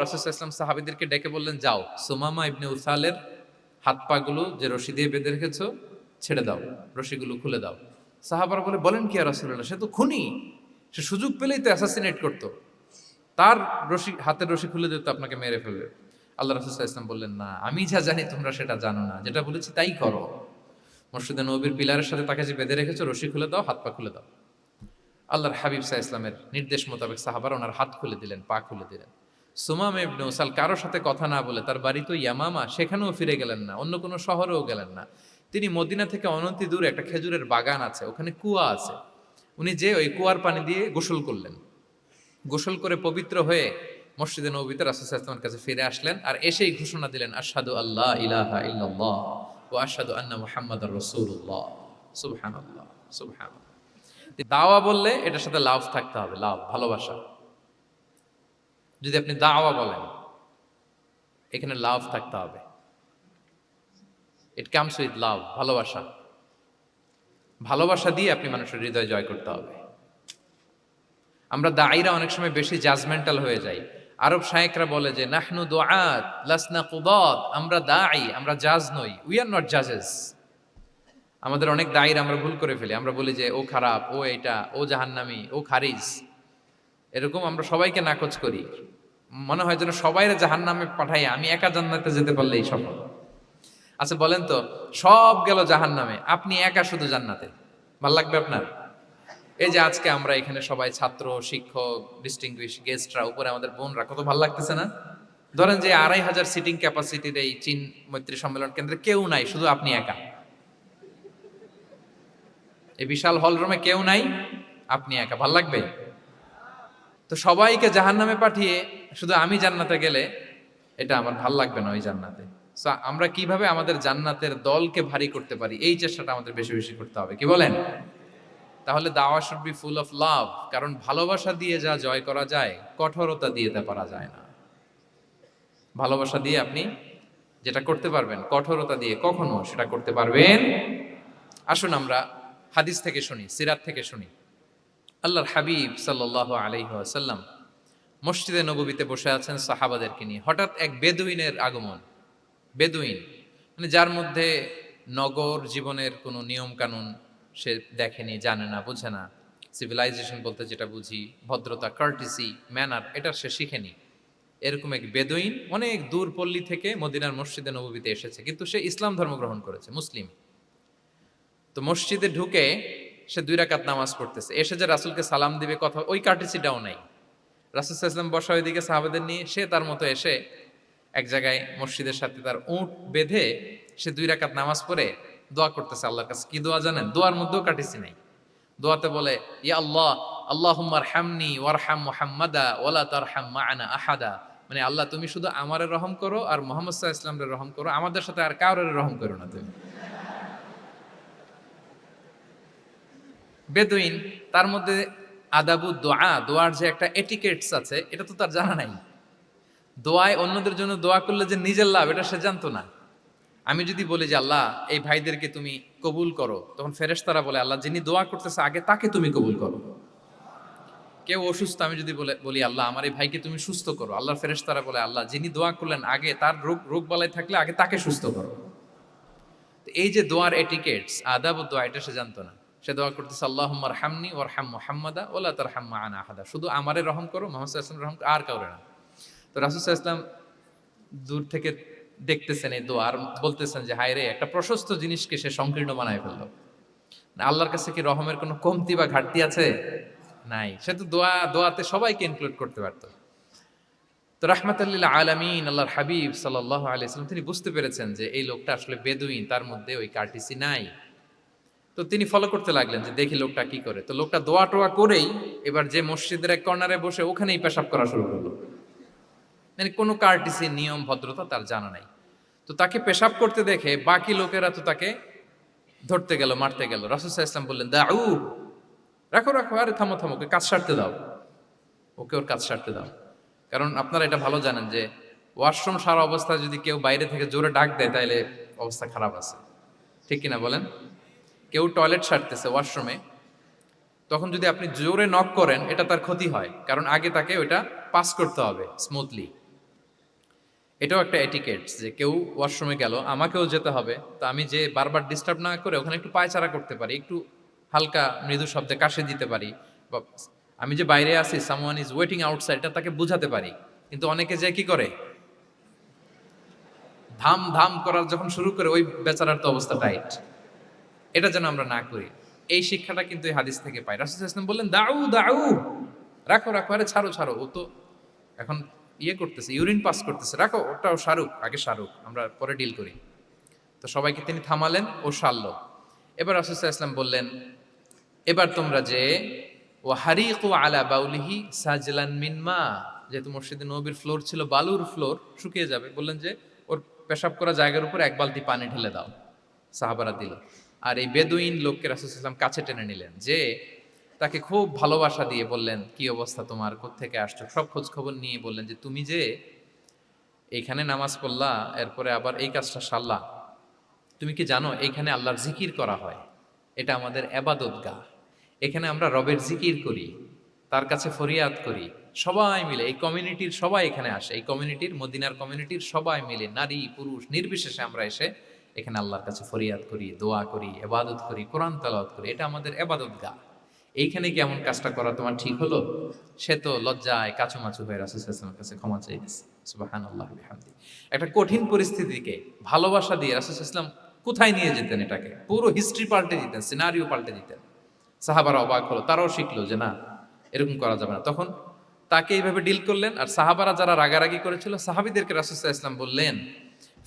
রসুলাম সাহাবিদেরকে ডেকে বললেন, যাও, সুমামা ইবনে উসালের হাত পাগুলো যে রশি দিয়ে বেঁধে রেখেছো, ছেড়ে দাও, রশিগুলো খুলে দাও। সাহাবারা বলে, বলেন কি আর রাসূলুল্লাহ, সে তো খুনি, সে সুযোগ পেলেই তো অ্যাসাসিনেট করতো। তার রশি, হাতের রশি খুলে দিতে আপনাকে মেরে ফেলবে। আল্লাহ রাসুল ইসলাম বললেন, না, আমি যা জানি তোমরা সেটা জানো না, যেটা বলেছি তাই করো। মসজিদে নবীর পিলারের সাথে তাকে যে বেঁধে রেখেছো, রশি খুলে দাও, হাত পা খুলে দাও। আল্লাহর হাবিব সাহা ইসলামের নির্দেশ মোতাবেক সাহাবার ওনার হাত খুলে দিলেন, পা খুলে দিলেন। সুমাম ইবনে উসাল কারোর সাথে কথা না বলে তার বাড়ি তো ইয়ামামা, সেখানেও ফিরে গেলেন না, অন্য কোনো শহরেও গেলেন না। তিনি মদিনা থেকে অনন্তি দূরে একটা খেজুরের বাগান আছে, ওখানে কুয়া আছে। উনি যে ওই কুয়ার পানি দিয়ে গোসল করলেন। গোসল করে পবিত্র হয়ে মসজিদে নবীতে রাসুলের কাছে ফিরে আসলেন আর এসেই ঘোষণা দিলেন, আশহাদু আল্লাহ ইলাহা ইল্লাল্লাহ ও আশহাদু আন্না মুহাম্মাদুর রাসূলুল্লাহ। সুবহানাল্লাহ সুবহানাল্লাহ। দাওয়া বললে এটার সাথে লাভ থাকতে হবে লাভ ভালোবাসা। যদি আপনি দাওয়া বলেন, এখানে লাভ থাকতে হবে। ইট কামস উইথ লাভ ভালোবাসা। ভালোবাসা দিয়ে আপনি মানুষের হৃদয় জয় করতে হবে। আমরা দায়ীরা অনেক সময় বেশি জাজমেন্টাল হয়ে যাই। আরব শায়েকরা বলে যে, নাহনু দোয়াত লাসনা কুদত। আমরা দায়ী আমরা জাজ নই। উই আর নট জাজেস আমাদের অনেক দায়ের আমরা ভুল করে ফেলি। আমরা বলি যে, ও খারাপ, ও এটা, ও জাহান্নামি, ও খারিজ। এরকম আমরা সবাইকে নাকচ করি। মনে হয় যেন সবাইরে জাহান্নামে পাঠাই, আমি একা জান্নাতে যেতে পারলেই সফল। আচ্ছা বলেন তো, সব গেল জাহান্নামে, আপনি একা শুধু জান্নাতে? ভালো লাগবে আপনার? এই যে আজকে আমরা এখানে সবাই ছাত্র, শিক্ষক ডিস্টিংগুইশ গেস্টরা উপরে আমাদের বোনরা, কত ভালো লাগতেছে না? ধরেন যে আড়াই হাজার সিটিং ক্যাপাসিটির এই চীন মৈত্রী সম্মেলন কেন্দ্রে কেউ নাই, শুধু আপনি একা। এই বিশাল হল রুমে কেউ নাই, আপনি একা, ভালো লাগবে? তো সবাইকে জাহান নামে পাঠিয়ে শুধু আমি জান্নাতে গেলে এটা আমার ভালো লাগবে না ওই জান্নাতে। আমরা কীভাবে আমাদের জান্নাতের দলকে ভারী করতে পারি, এই চেষ্টাটা আমাদের বেশি বেশি করতে হবে, কি বলেন? তাহলে দাওয়া should be full of love কারণ ভালোবাসা দিয়ে যা জয় করা যায়, কঠোরতা দিয়ে তা পারা যায় না। ভালোবাসা দিয়ে আপনি যেটা করতে পারবেন, কঠোরতা দিয়ে কখনো সেটা করতে পারবেন। আসুন আমরা হাদিস থেকে শুনি, সিরাত থেকে শুনি। আল্লাহর হাবিব সাল্লাহ আলহিহাসাল্লাম মসজিদে নবীতে বসে আছেন সাহাবাদেরকে নিয়ে। হঠাৎ এক বেদুইনের আগমন। বেদুইন মানে যার মধ্যে নগর জীবনের কোনো নিয়ম কানুন সে দেখেনি, জানে না, বোঝে না। সিভিলাইজেশন বলতে যেটা বুঝি, ভদ্রতা কার্টিসি ম্যানার এটা সে শিখেনি। এরকম এক বেদুইন অনেক দূর পল্লী থেকে মদিনার মসজিদে নবীতে এসেছে, কিন্তু সে ইসলাম ধর্ম গ্রহণ করেছে, মুসলিম। তো মসজিদে ঢুকে সে দুই রাকাত নামাজ পড়তেছে। এসে যে রাসুলকে সালাম দিবে কথা, ওই কার্টিসিটাও নাই। রাসুল ইসলাম বসা ওইদিকে সাহাবাদের নিয়ে, সে তার মতো এসে এক জায়গায় মসজিদের সাথে তার উঁট বেঁধে সে দুই রাকাত নামাজ পড়ে দোয়া করতেছে আল্লাহর কাছে। কি দোয়া জানেন? দোয়ার মধ্যেও কাটিসি নাই। দোয়াতে বলে, ইয়া আল্লাহ আল্লাহ হামনি ওয়ারহাম মুহাম্মাদা ওয়ালা তারহাম আনা আহাদা। মানে আল্লাহ, তুমি শুধু আমারে রহম করো আর মোহাম্মদ আলাইহি ইসলামের রহম করো। আমাদের সাথে আর কারোর রহম করো না তুমি। বেদুইন তার মধ্যে আদাবু দোয়া, দোয়ার যে একটা এটিকেটস আছে, এটা তো তার জানা নাই। দোয়ায় অন্যদের জন্য দোয়া করলে যে নিজের লাভ, এটা সে জানতো না। আমি যদি বলি যে, আল্লাহ, এই ভাইদেরকে তুমি কবুল করো। তখন ফেরেশতারা বলে, আল্লাহ, যিনি দোয়া করতেছে, আগে তাকে তুমি কবুল করো। কেউ অসুস্থ, আমি যদি বলে, বলি, আল্লাহ, আমার এই ভাইকে তুমি সুস্থ করো। আল্লাহর ফেরেশতারা বলে, আল্লাহ, যিনি দোয়া করলেন, আগে তার রোগ রোগ বালাই থাকলে আগে তাকে সুস্থ করো। এই যে দোয়ার এটিকেটস আদাব দোয়া, এটা সে জানতো না। সে দোয়া করতেছে আল্লাহ হামনি ওর হাম মোহাম্মদা ওলা তার হাম্মা আনা আহাদা। শুধু আমারে রহম করো, মোহাম্মদ ইসলাম রহম আর কাউরে না। তো রাসুল ইসলাম দূর থেকে দেখতেছেন এই দোয়া আর বলতেছেন যে হায় রে একটা প্রশস্ত জিনিসকে সে সংকীর্ণ বানায় ফেলল। আল্লাহর কাছে কি রহমের কোনো কমতি বা ঘাটতি আছে? নাই। সে তো দোয়া, দোয়াতে সবাইকে ইনক্লুড করতে পারতো। তো রাহমাতাল্লিল্লাহ আলামিন, আল্লাহর হাবিব সাল্লাহ আলাইসালাম তিনি বুঝতে পেরেছেন যে, এই লোকটা আসলে বেদুইন, তার মধ্যে ওই কার্টিসি নাই। তো তিনি ফলো করতে লাগলেন যে দেখি লোকটা কি করে। তো লোকটা দোয়া টোয়া করেই এবার যে মসজিদের এক কর্নারে বসে ওখানেই পেশাব করা শুরু করল। মানে কোনো কার্টিসি নিয়ম, ভদ্রতা তার জানা নাই। তো তাকে পেশাব করতে দেখে বাকি লোকেরা তো তাকে ধরতে গেল, মারতে গেল। রাসুসাহ ইসলাম বললেন, দাউ, রাখো রাখো, আরে থামো থামো, ওকে কাজ সারতে দাও। ওকে ওর কাজ সারতে দাও। কারণ আপনারা এটা ভালো জানেন যে ওয়াশরুম সারা অবস্থায় যদি কেউ বাইরে থেকে জোরে ডাক দেয় তাহলে অবস্থা খারাপ আছে। ঠিক কিনা বলেন? কেউ টয়লেট সারতেছে ওয়াশরুমে, তখন যদি আপনি জোরে নক করেন, এটা তার ক্ষতি হয়। কারণ আগে তাকে ওইটা পাস করতে হবে স্মুথলি এটাও একটা এটিকেট যে কেউ ওয়াশরুমে গেল, আমাকেও যেতে হবে, তো আমি যে বারবার ডিস্টার্ব না করে ওখানে একটু পায়চারা করতে পারি, একটু হালকা মৃদু শব্দে কাশে দিতে পারি, বা আমি যে বাইরে আছি সামওয়ান ইজ ওয়েটিং আউটসাইড এটা তাকে বুঝাতে পারি। কিন্তু অনেকে যে কি করে? ধাম ধাম করার যখন শুরু করে, ওই বেচারার তো অবস্থা টাইট এটা যেন আমরা না করি। এই শিক্ষাটা কিন্তু এই হাদিস থেকে পাই। রাসুল ইসলাম বললেন, দাউ দাউ, রাখো রাখো, আরে ছাড়ো ছাড়ো। ও তো এখন ইয়ে করতেছে, ইউরিন পাস করতেছে। রাখো, ওটাও শাহরুখ আগে শাহরুখ আমরা পরে ডিল করি। তো সবাইকে তিনি থামালেন ও সারল। এবার রাসুল ইসলাম বললেন, এবার তোমরা যে ও হারিকু আলা বাউলিহি সাজলান মিনমা যেহেতু মসজিদে নবীর ফ্লোর ছিল, বালুর ফ্লোর, শুকিয়ে যাবে। বললেন যে, ওর পেশাব করা জায়গার উপর এক বালতি পানি ঢেলে দাও। সাহাবারা দিল। আর এই বেদুইন লোককে রাসুলাম কাছে টেনে নিলেন, যে তাকে খুব ভালোবাসা দিয়ে বললেন, কি অবস্থা তোমার? থেকে আসছো? সব খোঁজ খবর নিয়ে বললেন যে, তুমি যে এইখানে নামাজ পড়লা, এরপরে আবার এই কাজটা সারলা। তুমি কি জানো এইখানে আল্লাহর জিকির করা হয়? এটা আমাদের এবাদত গা। এখানে আমরা রবের জিকির করি, তার কাছে ফরিয়াদ করি, সবাই মিলে, এই কমিউনিটির সবাই এখানে আসে, এই কমিউনিটির মদিনার কমিউনিটির সবাই মিলে, নারী, পুরুষ, নির্বিশেষে আমরা এসে এখানে আল্লাহর কাছে ফরিয়াদ করি, দোয়া করি, এবাদত করি, কোরআন তালাওয়াত করি, এটা আমাদের এবাদত গা। এইখানে কি এমন কাজটা করা তোমার ঠিক হলো? সে তো লজ্জায় কাচুমাচু হয়ে রাসুলের কাছে ক্ষমা চাই দিচ্ছে সুবাহান আল্লাহ বিহামদি। একটা কঠিন পরিস্থিতিকে ভালোবাসা দিয়ে রাসুল ইসলাম কোথায় নিয়ে যেতেন এটাকে? পুরো হিস্ট্রি পাল্টে দিতেন সিনারিও পাল্টে দিতেন। সাহাবারা অবাক হলো, তারাও শিখলো যে না, এরকম করা যাবে না। তখন তাকে এইভাবে ডিল করলেন, আর সাহাবারা যারা রাগারাগি করেছিল, সাহাবিদেরকে রাসুসাহ ইসলাম বললেন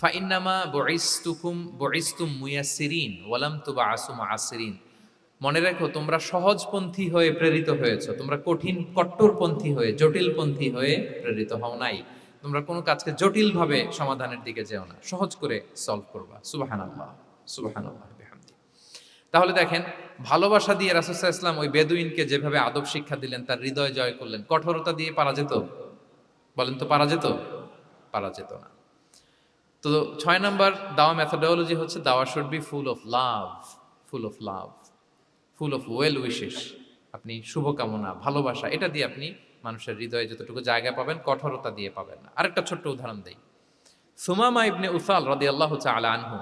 ফাইন্নামা বইস্তুকুম বইস্তুম মুয়াসিরিন ওয়ালাম তুবা আসুম আসিরিন মনে রেখো, তোমরা সহজপন্থী হয়ে প্রেরিত হয়েছ। তোমরা কঠিন কট্টরপন্থী হয়ে, জটিলপন্থী হয়ে প্রেরিত হও নাই। তোমরা কোনো কাজকে জটিলভাবে সমাধানের দিকে যেও না। সহজ করে সলভ করবা। সুবাহান আল্লাহ তাহলে দেখেন, ভালোবাসা দিয়ে রাসুসাহ ইসলাম ওই বেদুইনকে যেভাবে আদব শিক্ষা দিলেন, তার হৃদয় জয় করলেন, কঠোরতা দিয়ে পারা যেত? বলেন তো পারা যেত? পারা যেত না। তো ছয় নম্বর দাওয়া মেথোডোলজি হচ্ছে দাওয়া should be full of love full of love full of well wishes আপনি শুভকামনা, ভালোবাসা, এটা দিয়ে আপনি মানুষের হৃদয়ে যতটুকু জায়গা পাবেন, কঠোরতা দিয়ে পাবেন না। আরেকটা ছোট্ট উদাহরণ দেই। সুমামা ইবনে উসাল রদি আল্লাহ আলা আনহু,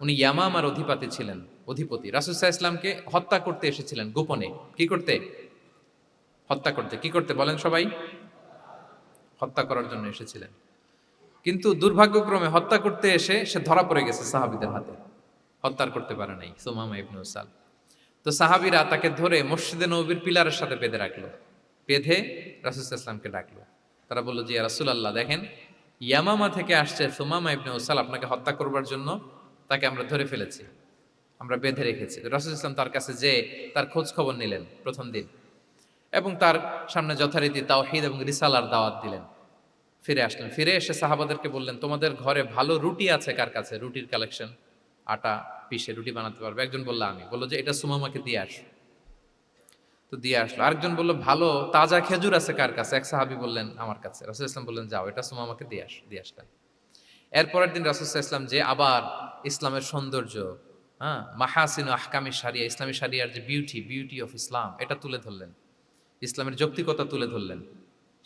উনি ইয়ামামার অধিপতি ছিলেন, অধিপতি। রাসুসাহ ইসলামকে হত্যা করতে এসেছিলেন গোপনে। কি করতে? হত্যা করতে। কি করতে বলেন সবাই? হত্যা করার জন্য এসেছিলেন। কিন্তু দুর্ভাগ্যক্রমে হত্যা করতে এসে সে ধরা পড়ে গেছে সাহাবিদের হাতে। হত্যার করতে পারে নাই, সুমামা ইবনে উসাল তো সাহাবিরা তাকে ধরে মসজিদে নবীর পিলারের সাথে বেঁধে রাখল। বেঁধে রাসুল ইসলামকে ডাকলো। তারা বলল যে রাসুল আল্লাহ দেখেন, ইয়ামামা থেকে আসছে সুমামা ইবনে উসাল আপনাকে হত্যা করবার জন্য তাকে আমরা ধরে ফেলেছি, আমরা বেঁধে রেখেছি। রাসুল ইসলাম তার কাছে যে তার খোঁজ খবর নিলেন প্রথম দিন, এবং তার সামনে যথারীতি তাওহিদ এবং রিসালার দাওয়াত দিলেন। ফিরে আসলেন। ফিরে এসে সাহাবাদেরকে বললেন, তোমাদের ঘরে ভালো রুটি আছে কার কাছে? রুটির কালেকশন আটা পিষে রুটি বানাতে পারবে? একজন বলল, আমি। বলল যে, এটা সুমামাকে দিয়ে আস। তো দিয়ে আসলো। আরেকজন বলল, ভালো, তাজা খেজুর আছে কার কাছে? এক সাহাবি বললেন, আমার কাছে। রাসুল ইসলাম বললেন, যাও, এটা সুমামাকে দিয়ে আস, দিয়ে আসলেন এরপরের দিন রাসুল ইসলাম যে, আবার ইসলামের সৌন্দর্য হ্যাঁ মাহাসিন আহকামি সারিয়া ইসলামী সারিয়ার যে বিউটি বিউটি অফ ইসলাম এটা তুলে ধরলেন। ইসলামের যৌক্তিকতা তুলে ধরলেন।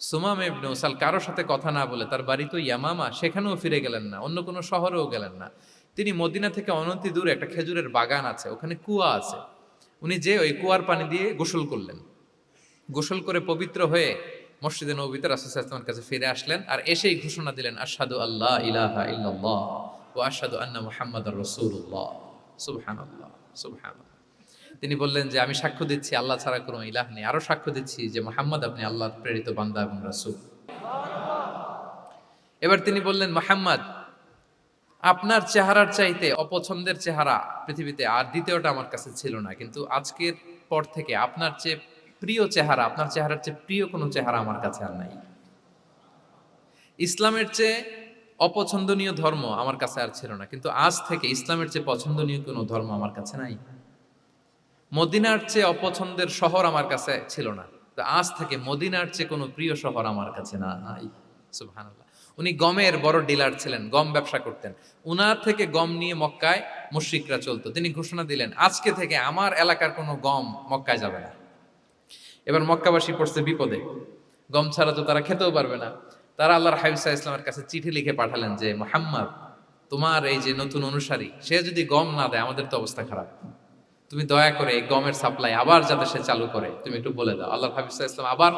সুমাম ইবনে উসাল কারোর সাথে কথা না বলে তার বাড়ি তো ইয়ামামা, সেখানেও ফিরে গেলেন না, অন্য কোনো শহরেও গেলেন না। তিনি মদিনা থেকে অনন্তি দূরে একটা খেজুরের বাগান আছে, ওখানে কুয়া আছে। উনি যে ওই কুয়ার পানি দিয়ে গোসল করলেন। গোসল করে পবিত্র হয়ে মসজিদে নবীতে রাসুলের কাছে ফিরে আসলেন আর এসেই ঘোষণা দিলেন, আশহাদু আল্লাহ ইলাহা ইল্লাল্লাহ ও আশহাদু আন্না মুহাম্মাদুর রাসূলুল্লাহ। সুবহানাল্লাহ সুবহানাল্লাহ। তিনি বললেন যে, আমি সাক্ষ্য দিচ্ছি, আল্লাহ ছাড়া কোনো ইলাহ নেই। আরও সাক্ষ্য দিচ্ছি যে, মোহাম্মদ আপনি আল্লাহর প্রেরিত বান্দা এবং রাসূল। এবার তিনি বললেন, মোহাম্মদ, আপনার চেহারার চাইতে অপছন্দের চেহারা পৃথিবীতে আর দ্বিতীয়টা আমার কাছে ছিল না। কিন্তু আজকের পর থেকে আপনার চেয়ে প্রিয় চেহারা, আপনার চেহারার চেয়ে প্রিয় কোনো চেহারা আমার কাছে আর নাই। ইসলামের চেয়ে অপছন্দনীয় ধর্ম আমার কাছে আর ছিল না। কিন্তু আজ থেকে ইসলামের চেয়ে পছন্দনীয় কোনো ধর্ম আমার কাছে নাই। মদিনার চেয়ে অপছন্দের শহর আমার কাছে ছিল না। তো আজ থেকে মদিনার চেয়ে কোনো প্রিয় শহর আমার কাছে না নাই উনি গমের বড় ডিলার ছিলেন, গম ব্যবসা করতেন। উনার থেকে গম নিয়ে মক্কায় মুশরিকরা চলতো। তিনি ঘোষণা দিলেন, আজকে থেকে আমার এলাকার কোনো গম মক্কায় যাবে না। এবার মক্কাবাসী পড়ছে বিপদে। গম ছাড়া তো তারা খেতেও পারবে না। তারা আল্লাহর হাবিসা ইসলামের কাছে চিঠি লিখে পাঠালেন যে, মোহাম্মদ, তোমার এই যে নতুন অনুসারী, সে যদি গম না দেয়, আমাদের তো অবস্থা খারাপ। তুমি দয়া করে এই গমের সাপ্লাই আবার যাতে সে চালু করে। তুমি একটু বলে দাও। আল্লাহ হাবিসা ইসলাম আবার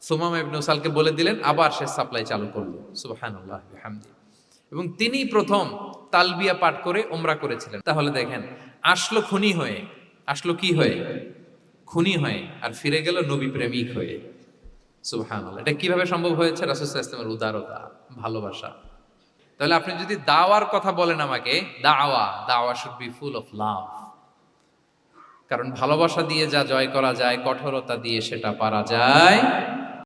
সোমাম ইবনু সালকে বলে দিলেন, আবার সে সাপ্লাই চালু করল। সুবহানাল্লাহ হামদি এবং তিনি প্রথম তালবিয়া পাঠ করে ওমরা করেছিলেন। তাহলে দেখেন, আসলো খুনি হয়ে, আসলো কি হয়ে? খুনি হয়ে আর ফিরে গেল নবী প্রেমিক হয়ে। সুবহানাল্লাহ। এটা কীভাবে সম্ভব হয়েছে? রাসূলুল্লাহ ইসলামের উদারতা, ভালোবাসা। তাহলে আপনি যদি দাওয়ার কথা বলেন আমাকে, দাওয়া দাওয়া should be full of love কারণ ভালোবাসা দিয়ে যা জয় করা যায় কঠোরতা দিয়ে সেটা পারা যায়।